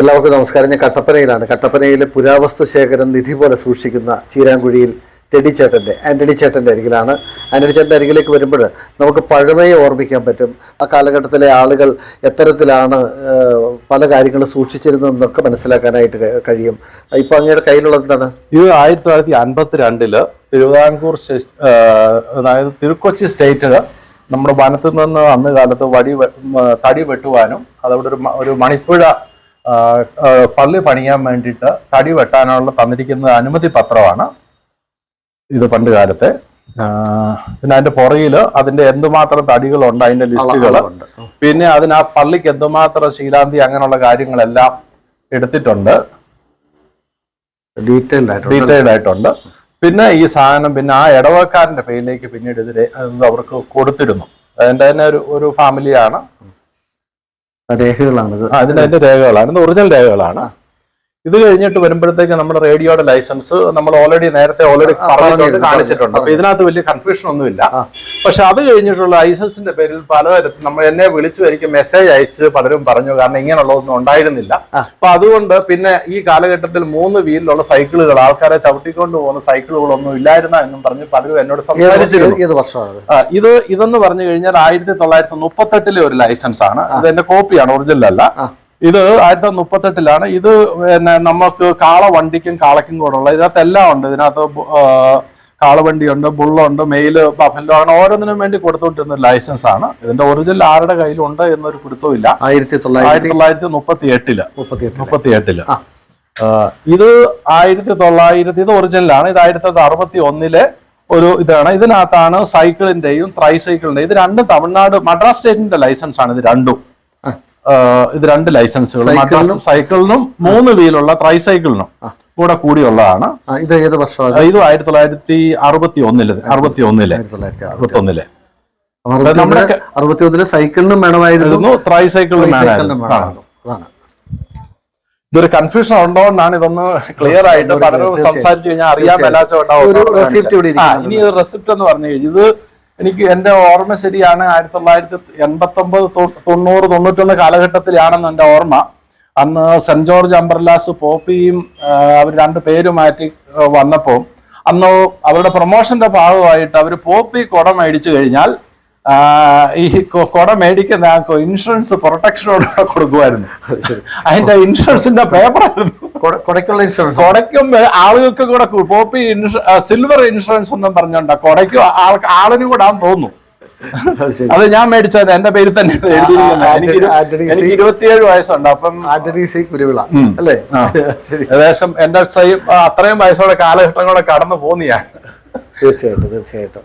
എല്ലാവർക്കും നമസ്കാരം. ഞാൻ കട്ടപ്പനയിലാണ്. കട്ടപ്പനയിലെ പുരാവസ്തു ശേഖരം നിധി പോലെ സൂക്ഷിക്കുന്ന ചീരാങ്കുഴിയിൽ ടെഡി ചേട്ടന്റെ ആന്റണി ചേട്ടന്റെ അരികിലാണ്. ആന്റണി ചേട്ടന്റെ അരികിലേക്ക് വരുമ്പോൾ നമുക്ക് പഴമയെ ഓർമ്മിക്കാൻ പറ്റും. ആ കാലഘട്ടത്തിലെ ആളുകൾ എത്തരത്തിലാണ് പല കാര്യങ്ങളും സൂക്ഷിച്ചിരുന്നതെന്നൊക്കെ മനസ്സിലാക്കാനായിട്ട് കഴിയും. ഇപ്പോൾ അങ്ങയുടെ കയ്യിലുള്ളത് എന്താണ്? ഇത് ആയിരത്തി തൊള്ളായിരത്തി അൻപത്തി രണ്ടിൽ തിരുവിതാംകൂർ അതായത് തിരുക്കൊച്ചി സ്റ്റേറ്റ് നമ്മുടെ വനത്തിൽ നിന്ന് അന്ന് കാലത്ത് വടി തടി വെട്ടുവാനും അതവിടെ ഒരു ഒരു മണിപ്പുഴ പള്ളി പണിയാൻ വേണ്ടിയിട്ട് തടി വെട്ടാനുള്ള തന്നിരിക്കുന്ന അനുമതി പത്രമാണ് ഇത് പണ്ട് കാലത്തെ. പിന്നെ അതിന്റെ പുറകിൽ അതിന്റെ എന്തുമാത്രം തടികളുണ്ട് അതിന്റെ ലിസ്റ്റുകൾ പിന്നെ അതിന് ആ പള്ളിക്ക് എന്തുമാത്രം ശീലാന്തി അങ്ങനെയുള്ള കാര്യങ്ങളെല്ലാം എടുത്തിട്ടുണ്ട്. ഡീറ്റെയിൽഡ് ആയിട്ട് ഡീറ്റെയിൽഡ് ആയിട്ടുണ്ട്. പിന്നെ ഈ സാധനം പിന്നെ ആ ഇടവക്കാരന്റെ പേരിലേക്ക് പിന്നീട് ഇതിലെ അവർക്ക് കൊടുത്തിരുന്നു. അതിന്റെ തന്നെ ഒരു ഒരു ഫാമിലിയാണ് രേഖകളാണിത്. അതിന് അതിന്റെ രേഖകളാണ്. ഒറിജിനൽ രേഖകളാണ്. ഇത് കഴിഞ്ഞിട്ട് വരുമ്പോഴത്തേക്ക് നമ്മുടെ റേഡിയോയുടെ ലൈസൻസ് നമ്മൾ ഓൾറെഡി നേരത്തെ ഓൾറെഡി പറഞ്ഞിട്ടുണ്ട് പറഞ്ഞിരുന്നു, കാണിച്ചിട്ടുണ്ട്. അപ്പൊ ഇതിനകത്ത് വലിയ കൺഫ്യൂഷൻ ഒന്നുമില്ല. പക്ഷെ അത് കഴിഞ്ഞിട്ടുള്ള ലൈസൻസിന്റെ പേരിൽ പലതരത്തിൽ നമ്മൾ എന്നെ വിളിച്ചു എനിക്ക് മെസ്സേജ് അയച്ച് പലരും പറഞ്ഞു. കാരണം ഇങ്ങനെയുള്ളതൊന്നും ഉണ്ടായിരുന്നില്ല. അപ്പൊ അതുകൊണ്ട് പിന്നെ ഈ കാലഘട്ടത്തിൽ മൂന്ന് വീലിലുള്ള സൈക്കിളുകൾ ആൾക്കാരെ ചവിട്ടിക്കൊണ്ട് പോകുന്ന സൈക്കിളുകളൊന്നും ഇല്ലായിരുന്ന എന്നും പറഞ്ഞ് പലരും എന്നോട് സംസാരിച്ചിരുന്നു. ഇത് ഇതെന്ന് പറഞ്ഞു കഴിഞ്ഞാൽ ആയിരത്തി തൊള്ളായിരത്തി മുപ്പത്തെട്ടിലെ ഒരു ലൈസൻസ് ആണ് ഇത് എന്റെ കോപ്പിയാണ് ഒറിജിനൽ അല്ല. ഇത് ആയിരത്തി തൊള്ളായിരത്തി മുപ്പത്തെട്ടിലാണ് ഇത് പിന്നെ നമുക്ക് കാള വണ്ടിക്കും കാളയ്ക്കും കൂടെ ഉള്ള ഇതിനകത്ത് എല്ലാം ഉണ്ട്. ഇതിനകത്ത് കാളവണ്ടിയുണ്ട് ബുള്ളുണ്ട് മെയിൽ ബഫല്ലോ ആണ്. ഓരോന്നിനും വേണ്ടി കൊടുത്തുകൊണ്ടിരുന്ന ലൈസൻസ് ആണ്. ഇതിന്റെ ഒറിജിനൽ ആരുടെ കയ്യിലുണ്ട് എന്നൊരു പിടുത്തവും ഇല്ല ആയിരത്തി തൊള്ളായിരത്തി തൊള്ളായിരത്തി മുപ്പത്തി എട്ടിൽ മുപ്പത്തി എട്ടിൽ ഇത് ആയിരത്തി തൊള്ളായിരത്തി ഇത് ഒറിജിനലാണ് ഇത് ആയിരത്തി തൊള്ളായിരത്തി അറുപത്തി ഒന്നിലെ ഒരു ഇതാണ്. ഇതിനകത്താണ് സൈക്കിളിന്റെയും ത്രൈ സൈക്കിളിന്റെയും ഇത് രണ്ടും തമിഴ്നാട് മദ്രാസ് സ്റ്റേറ്റിന്റെ ലൈസൻസ് ആണ് ഇത് രണ്ടും. ഇത് രണ്ട് ലൈസൻസുകൾ സൈക്കിളിനും? മൂന്ന് വീലുള്ള ട്രൈസൈക്കിളിനും കൂടെ കൂടിയുള്ളതാണ്. ഇത് ഏത് വർഷമാണ്? ഇത് ആയിരത്തി തൊള്ളായിരത്തി അറുപത്തി ഒന്നിൽ അറുപത്തി ഒന്നിൽ അറുപത്തി ഒന്നിൽ നമ്മുടെ അറുപത്തി ഒന്നിൽ സൈക്കിളിനും വേണമായിരുന്നു. ത്രൈ സൈക്കിളിനും സൈക്കിളിനും വേണമായിരുന്നു. ഇതൊരു കൺഫ്യൂഷൻ ഉണ്ടോ എന്നാണ് ഇതൊന്ന് ക്ലിയർ ആയിട്ട് പലരും സംസാരിച്ചു കഴിഞ്ഞാൽ അറിയാൻ ഇരിക്കുന്നുണ്ട്. ഇനി റെസിപ്റ്റ് എന്ന് പറഞ്ഞു കഴിഞ്ഞാൽ ഇത് എനിക്ക് എന്റെ ഓർമ്മ ശരിയാണ് ആയിരത്തി തൊള്ളായിരത്തി എൺപത്തി ഒമ്പത് തൊണ്ണൂറ് തൊണ്ണൂറ്റൊന്ന് കാലഘട്ടത്തിലാണെന്ന് എന്റെ ഓർമ്മ. അന്ന് സെന്റ് ജോർജ് അംബർലാസ് പോപ്പിയും അവർ രണ്ട് പേരും മാറ്റി വന്നപ്പോൾ അന്ന് അവരുടെ പ്രൊമോഷന്റെ ഭാഗമായിട്ട് അവർ പോപ്പി കുട മേടിച്ചു കഴിഞ്ഞാൽ ഈ കുട മേടിക്കുന്ന ഇൻഷുറൻസ് പ്രൊട്ടക്ഷനോട് കൊടുക്കുമായിരുന്നു. അതിന്റെ ഇൻഷുറൻസിന്റെ പേപ്പറായിരുന്നു. കൊടയ്ക്കുള്ള ഇൻഷുറൻസ് കൊടയ്ക്കുമ്പോ ആളുകൾക്ക് കൂടെ പോപ്പി സിൽവർ ഇൻഷുറൻസ് ഒന്നും പറഞ്ഞോണ്ട കൊടയ്ക്കും ആൾക്ക് ആളിനും കൂടെ ആ തോന്നുന്നു അത് ഞാൻ മേടിച്ചത് എന്റെ പേരിൽ തന്നെ എനിക്ക് ഇരുപത്തിയേഴ് വയസ്സുണ്ട് അപ്പം കുരുവിള അല്ലേ ഏകദേശം എന്റെ അത്രയും വയസ്സോടെ കാലഘട്ടം കൂടെ കടന്നു പോന്നു ഞാൻ തീർച്ചയായിട്ടും തീർച്ചയായിട്ടും